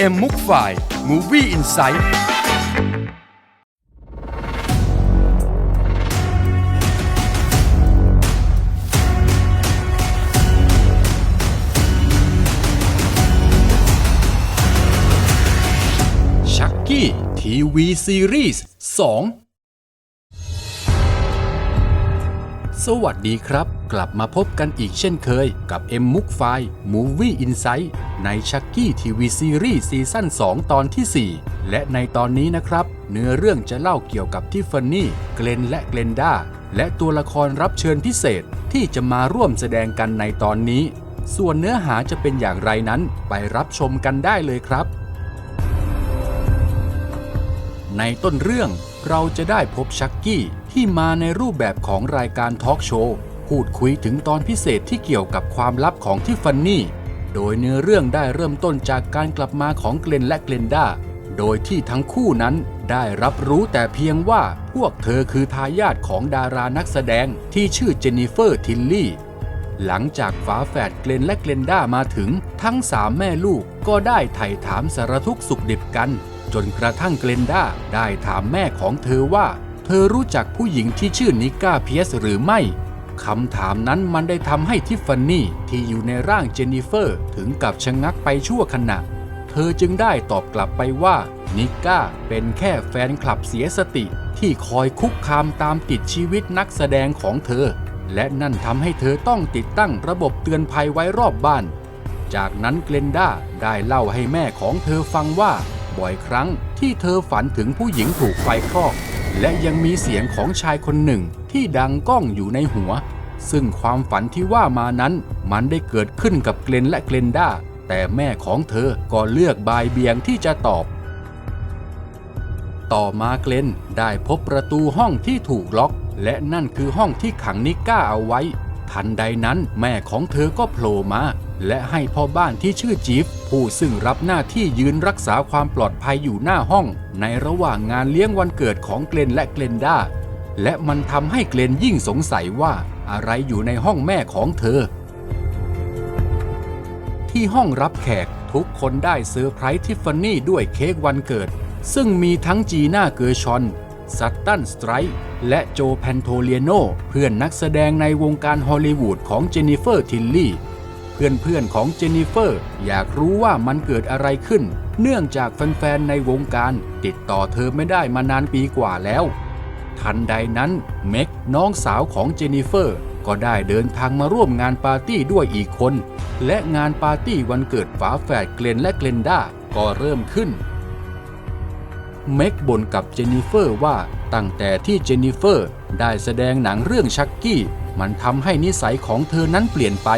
เอ็มมุกไฟมูวี่อินไซต์ชักกี้ทีวีซีรีส์2 สวัสดีครับ กลับมาพบกันอีกเช่นเคย กับ M มุกไฟ Movie Insight ในชักกี้ทีวีซีรีส์ซีซั่น 2 ตอนที่ 4 และในตอนนี้นะครับ เนื้อเรื่องจะเล่าเกี่ยวกับทิฟฟานี่ เกลนและเกลนดาและตัวละครรับเชิญพิเศษที่จะมาร่วมแสดงกันในตอนนี้ ส่วนเนื้อหาจะเป็นอย่างไรนั้นไปรับชมกันได้เลยครับ ในต้นเรื่องเราจะได้พบชักกี้ที่มาในรูปแบบของรายการทอล์กโชว์พูดคุยถึงตอนพิเศษที่เกี่ยวกับความลับของทิฟฟานี่ โดยเนื้อเรื่องได้เริ่มต้นจากการกลับมาของเกลนและเกลนดาโดยที่ทั้งคู่นั้นได้รับรู้แต่เพียงว่าพวกเธอคือทายาทของดารานักแสดงที่ชื่อเจนนิเฟอร์ทิลลี่ หลังจากฝาแฝดเกลนและเกลนด้ามาถึง ทั้งสามแม่ลูกก็ได้ไถ่ถามสารทุกข์สุขดิบกัน จนกระทั่งเกลนด้าได้ถามแม่ของเธอว่า เธอรู้จักผู้หญิงที่ชื่อนิก้าเพียสหรือไม่คำถามนั้นมันได้ทำให้ทิฟฟานี่ที่อยู่ในร่างเจนนิเฟอร์ถึงกับชะงักไปชั่วขณะ เธอจึงได้ตอบกลับไปว่านิก้าเป็นแค่แฟนคลับเสียสติ ที่คอยคุกคามตามติดชีวิตนักแสดงของเธอ และนั่นทำให้เธอต้องติดตั้งระบบเตือนภัยไว้รอบบ้าน จากนั้นเกลนด้าได้เล่าให้แม่ของเธอฟังว่า บ่อยครั้งที่เธอฝันถึงผู้หญิงถูกไฟคลอก และยังมีเสียงของชายคนหนึ่งที่ดังก้องอยู่ในหัว ซึ่งความฝันที่ว่ามานั้นมันได้เกิดขึ้นกับเกลนและเกลนด้า แต่แม่ของเธอก็เลือกบายเบียงที่จะตอบ ต่อมาเกลนได้พบประตูห้องที่ถูกล็อก และนั่นคือห้องที่ขังนิก้าเอาไว้ ทันใดนั้นแม่ของเธอก็โผล่มา และให้พ่อบ้านที่ชื่อจีฟผู้ซึ่งรับหน้าที่ยืนรักษาความปลอดภัยอยู่หน้าห้อง ในระหว่างงานเลี้ยงวันเกิดของเกลนและเกลนด้าและมันทำให้เกลนยิ่งสงสัยว่าอะไรอยู่ในห้องแม่ของเธอ ที่ห้องรับแขกทุกคนได้เซอร์ไพรส์ทิฟฟานี่ด้วยเค้กวันเกิด ซึ่งมีทั้งจีน่าเกอร์ชอนซัตตันสไตร์และโจแพนโทเลียโน เพื่อนนักแสดงในวงการฮอลลีวูดของเจนนิเฟอร์ทิลลี่ เพื่อนๆของเจนนิเฟอร์ อยากรู้ว่ามันเกิดอะไรขึ้น เนื่องจากแฟนๆในวงการ ติดต่อเธอไม่ได้มานานปีกว่าแล้ว ทันใดนั้นเม็กน้องสาวของเจนนิเฟอร์ ก็ได้เดินทางมาร่วมงานปาร์ตี้ด้วยอีกคน และงานปาร์ตี้วันเกิดฝาแฝดเกลนและเกลนด้าก็เริ่มขึ้นเม็กบ่นกับเจนนิเฟอร์ว่าตั้งแต่ที่เจนนิเฟอร์ได้แสดงหนังเรื่องชักกี้ มันทำให้นิสัยของเธอนั้นเปลี่ยนไป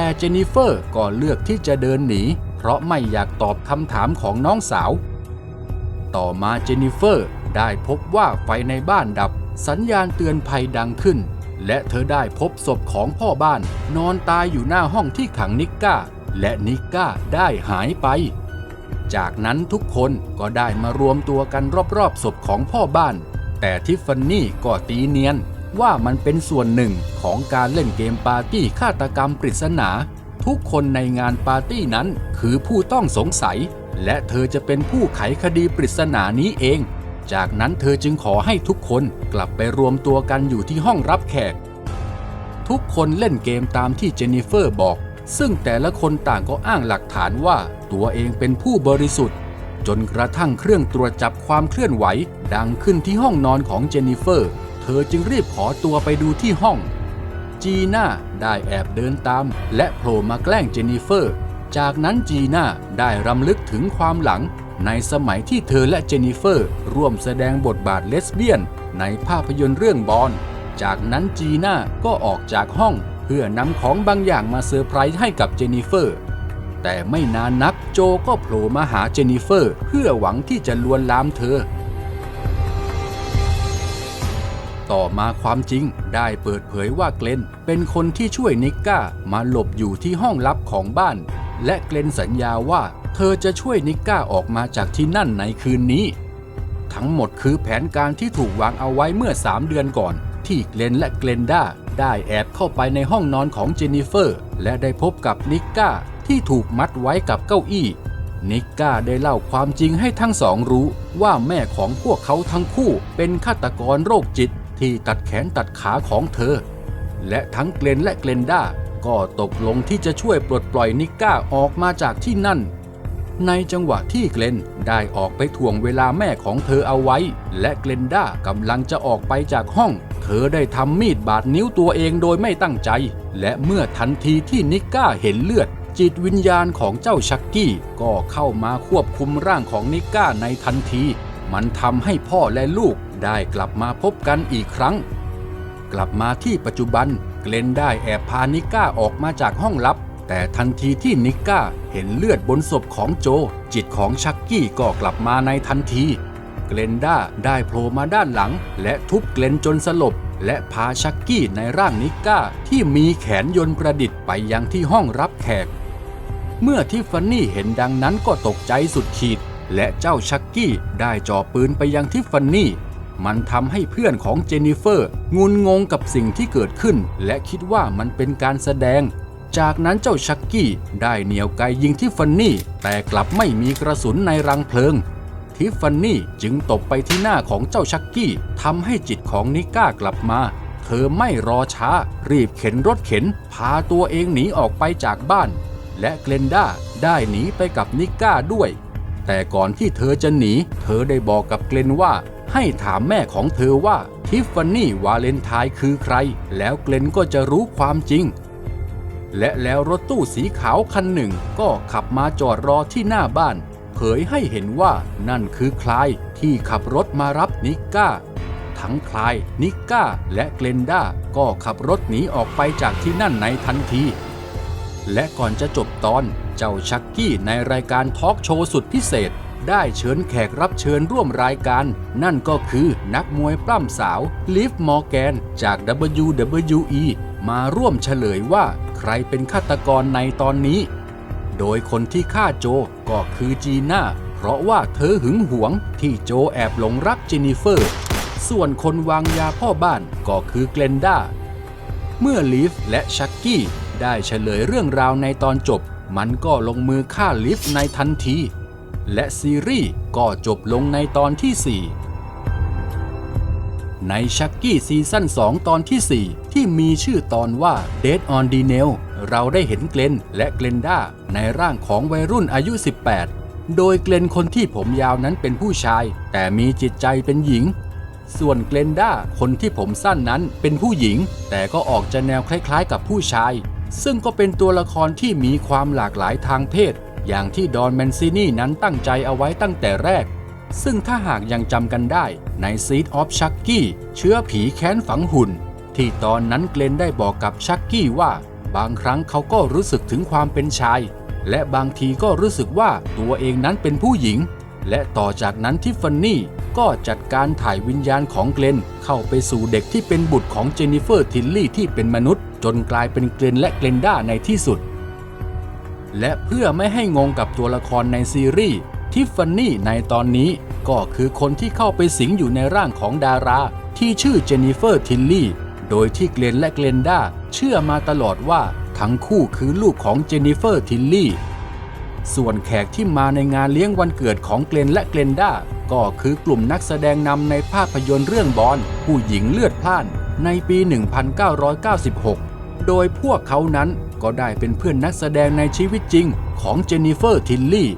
แต่เจนนิเฟอร์ก็เลือกที่จะเดินหนี เพราะไม่อยากตอบคำถามของน้องสาว ต่อมาเจนนิเฟอร์ได้พบว่าไฟในบ้านดับ สัญญาณเตือนภัยดังขึ้น และเธอได้พบศพของพ่อบ้าน นอนตายอยู่หน้าห้องที่ขังนิก้า และนิก้าได้หายไป จากนั้นทุกคนก็ได้มารวมตัวกันรอบๆศพของพ่อบ้าน แต่ทิฟฟานี่ก็ตีเนียน ว่ามันเป็นส่วนหนึ่งของการเล่นเกมปาร์ตี้ฆาตกรรมปริศนา ทุกคนในงานปาร์ตี้นั้นคือผู้ต้องสงสัย และเธอจะเป็นผู้ไขคดีปริศนานี้เอง จากนั้นเธอจึงขอให้ทุกคนกลับไปรวมตัวกันอยู่ที่ห้องรับแขก ทุกคนเล่นเกมตามที่เจนนิเฟอร์บอก ซึ่งแต่ละคนต่างก็อ้างหลักฐานว่าตัวเองเป็นผู้บริสุทธิ์จนกระทั่งเครื่องตรวจจับความเคลื่อนไหว ดังขึ้นที่ห้องนอนของเจนนิเฟอร์ อจึงรีบขอตัวไปดูที่ห้อง จีน่าได้แอบเดินตาม และโผล่มาแกล้งเจนนิเฟอร์ จากนั้นจีน่าได้รำลึกถึงความหลัง ในสมัยที่เธอและเจนนิเฟอร์ ร่วมแสดงบทบาทเลสเบี้ยน ในภาพยนตร์เรื่องบอลจากนั้นจีน่าก็ออกจากห้อง เพื่อนำของบางอย่างมาเซอร์ไพรส์ให้กับเจนนิเฟอร์ แต่ไม่นานนักโจก็โผล่มาหาเจนนิเฟอร์ เพื่อหวังที่จะลวนลามเธอ ต่อมาความจริงได้เปิดเผยว่าเกลนเป็นคนที่ช่วยนิก้ามาหลบอยู่ที่ห้องลับของบ้าน และเกลนสัญญาว่า เธอจะช่วยนิก้าออกมาจากที่นั่นในคืนนี้ ทั้งหมดคือแผนการที่ถูกวางเอาไว้เมื่อ 3 เดือนก่อน ที่เกลนและเกลนด้าได้แอบเข้าไปในห้องนอนของเจนนิเฟอร์ และได้พบกับนิก้าที่ถูกมัดไว้กับเก้าอี้นิกก้าได้เล่าความจริงให้ทั้งสองรู้ว่าแม่ของพวกเขาทั้งคู่เป็นฆาตกรโรคจิต ที่ตัดแขนตัดขาของเธอ และทั้งเกลนและเกลนด้าก็ตกลงที่จะช่วยปลดปล่อยนิกก้าออกมาจากที่นั่น ในจังหวะที่เกลนได้ออกไปถ่วงเวลาแม่ของเธอเอาไว้ และเกลนด้ากำลังจะออกไปจากห้อง เธอได้ทำมีดบาดนิ้วตัวเองโดยไม่ตั้งใจ และเมื่อทันทีที่นิกก้าเห็นเลือด จิตวิญญาณของเจ้าชักกี้ก็เข้ามาควบคุมร่างของนิกก้าในทันที มันทำให้พ่อและลูก ได้กลับมาพบกันอีกครั้ง กลับมาที่ปัจจุบันเกลนได้แอบพานิก้าออกมาจากห้องลับ แต่ทันทีที่นิก้าเห็นเลือดบนศพของโจ จิตของชักกี้ก็กลับมาในทันที เกลนด้าได้โผล่มาด้านหลัง และทุบเกลนจนสลบ และพาชักกี้ในร่างนิก้าที่มีแขนยนต์ประดิษฐ์ไปยังที่ห้องรับแขก เมื่อทิฟฟานี่เห็นดังนั้นก็ตกใจสุดขีดและเจ้าชักกี้ได้จ่อปืนไปยังทิฟฟานี่ มันทำให้เพื่อนของเจนนิเฟอร์งุนงงกับสิ่งที่เกิดขึ้น และคิดว่ามันเป็นการแสดง จากนั้นเจ้าชักกี้ได้เหนี่ยวไกยิงทิฟฟานี่ แต่กลับไม่มีกระสุนในรังเพลิงทิฟฟานี่จึงตบไปที่หน้าของเจ้าชักกี้ทำให้จิตของนิก้ากลับมา เธอไม่รอช้า รีบเข็นรถเข็น พาตัวเองหนีออกไปจากบ้าน และเกลนด้าได้หนีไปกับนิก้าด้วย แต่ก่อนที่เธอจะหนี เธอได้บอกกับเกลนว่า ให้ถามแม่ของเธอว่าทิฟฟานี่วาเลนไทน์คือใคร แล้วเกลนก็จะรู้ความจริง และแล้วรถตู้สีขาวคันหนึ่งก็ขับมาจอดรอที่หน้าบ้าน เผยให้เห็นว่านั่นคือคลายที่ขับรถมารับนิก้า ทั้งคลาย นิก้า และเกลนด้าก็ขับรถหนีออกไปจากที่นั่นในทันที และก่อนจะจบตอนเจ้าชักกี้ในรายการทอล์กโชว์สุดพิเศษ ได้เชิญแขกรับเชิญร่วมรายการ นั่นก็คือนักมวยปล้ำสาวลิฟมอร์แกนจาก WWE มาร่วมเฉลยว่าใครเป็นฆาตกรในตอนนี้ โดยคนที่ฆ่าโจก็คือจีน่า เพราะว่าเธอหึงหวงที่โจแอบหลงรักเจนนิเฟอร์ ส่วนคนวางยาพ่อบ้านก็คือเกลนด้าเมื่อลีฟและชักกี้ ได้เฉลยเรื่องราวในตอนจบ มันก็ลงมือฆ่าลีฟในทันที และซีรีส์ก็จบลงในตอนที่ 4 ในชักกี้ซีซั่น2 ตอนที่ 4 ที่มีชื่อตอนว่า Dead on d n a i l เราได้เห็นเกลนและเกลนด้าในร่างของวัยรุ่นอายุ 18 โดยเกลนคนที่ผมยาวนั้นเป็นผู้ชาย แต่มีจิตใจเป็นหญิงส่วนเกลนด้าคนที่ผมสั้นนั้นเป็นผู้หญิง แต่ก็ออกจะแนวคล้ายๆกับผู้ชาย ซึ่งก็เป็นตัวละครที่มีความหลากหลายทางเพศ อย่างที่ดอนแมนซินี่นั้นตั้งใจเอาไว้ตั้งแต่แรก ซึ่งถ้าหากยังจำกันได้ใน Seed of Chucky เชื้อผีแค้นฝังหุ่น ที่ตอนนั้นเกลนได้บอกกับชักกี้ว่า บางครั้งเขาก็รู้สึกถึงความเป็นชาย และบางทีก็รู้สึกว่าตัวเองนั้นเป็นผู้หญิง และต่อจากนั้นทิฟฟานี่ก็จัดการถ่ายวิญญาณของเกลนเข้าไปสู่เด็กที่เป็นบุตรของเจนนิเฟอร์ทิลลี่ที่เป็นมนุษย์ จนกลายเป็นเกลนและเกลนด้าในที่สุด และเพื่อไม่ให้งงกับตัวละครในซีรีส์ทิฟฟานี่ในตอนนี้ก็คือคนที่เข้าไปสิงอยู่ในร่างของดาราที่ชื่อเจนนิเฟอร์ทิลลี่ โดยที่เกลนและเกลนด้าเชื่อมาตลอดว่าทั้งคู่คือลูกของเจนนิเฟอร์ทิลลี่ ส่วนแขกที่มาในงานเลี้ยงวันเกิดของเกลนและเกลนด้าก็คือกลุ่มนักแสดงนำในภาพยนตร์เรื่องบอลผู้หญิงเลือดพล่านในปี 1996 โดยพวกเขานั้นก็ได้เป็นเพื่อนนักแสดงในชีวิตจริงของเจนนิเฟอร์ทิลลี่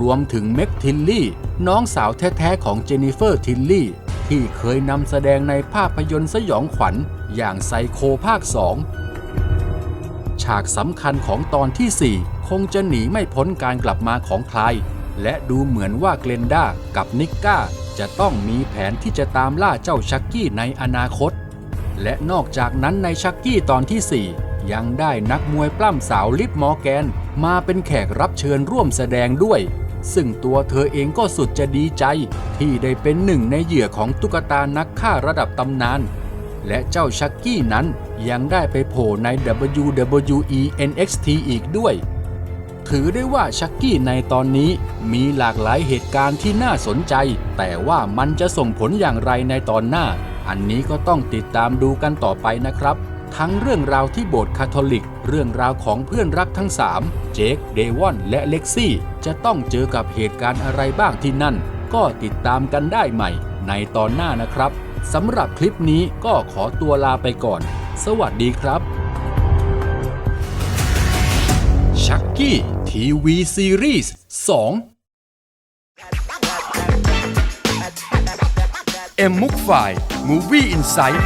รวมถึงเม็กทิลลี่ น้องสาวแท้ๆของเจนนิเฟอร์ทิลลี่ ที่เคยนำแสดงในภาพยนตร์สยองขวัญอย่างไซโคภาค 2 ฉากสำคัญของตอนที่ 4 คงจะหนีไม่พ้นการกลับมาของใคร และดูเหมือนว่าเกลนด้ากับนิกก้าจะต้องมีแผนที่จะตามล่าเจ้าชักกี้ในอนาคต และนอกจากนั้นในชักกี้ตอนที่ 4 ยังได้นักมวยปล้ำสาวลิฟมอร์แกน มาเป็นแขกรับเชิญร่วมแสดงด้วย ซึ่งตัวเธอเองก็สุดจะดีใจ ที่ได้เป็นหนึ่งในเหยื่อของตุ๊กตานักฆ่าระดับตำนาน และเจ้าชักกี้นั้นยังได้ไปโผล่ใน WWE NXT อีกด้วย ถือได้ว่าชักกี้ในตอนนี้มีหลากหลายเหตุการณ์ที่น่าสนใจ แต่ว่ามันจะส่งผลอย่างไรในตอนหน้า อันนี้ก็ต้องติดตามดูกันต่อไปนะครับ ทั้งเรื่องราวที่โบสถ์คาทอลิก เรื่องราวของเพื่อนรักทั้ง 3 เจค เดวอน และเล็กซี่ จะต้องเจอกับเหตุการณ์อะไรบ้างที่นั่น ก็ติดตามกันได้ใหม่ ในตอนหน้านะครับสำหรับคลิปนี้ก็ขอตัวลาไปก่อน สวัสดีครับชักกี้ทีวีซีรีส์2 เอ็มมุกไฟมูวี่อินไซต์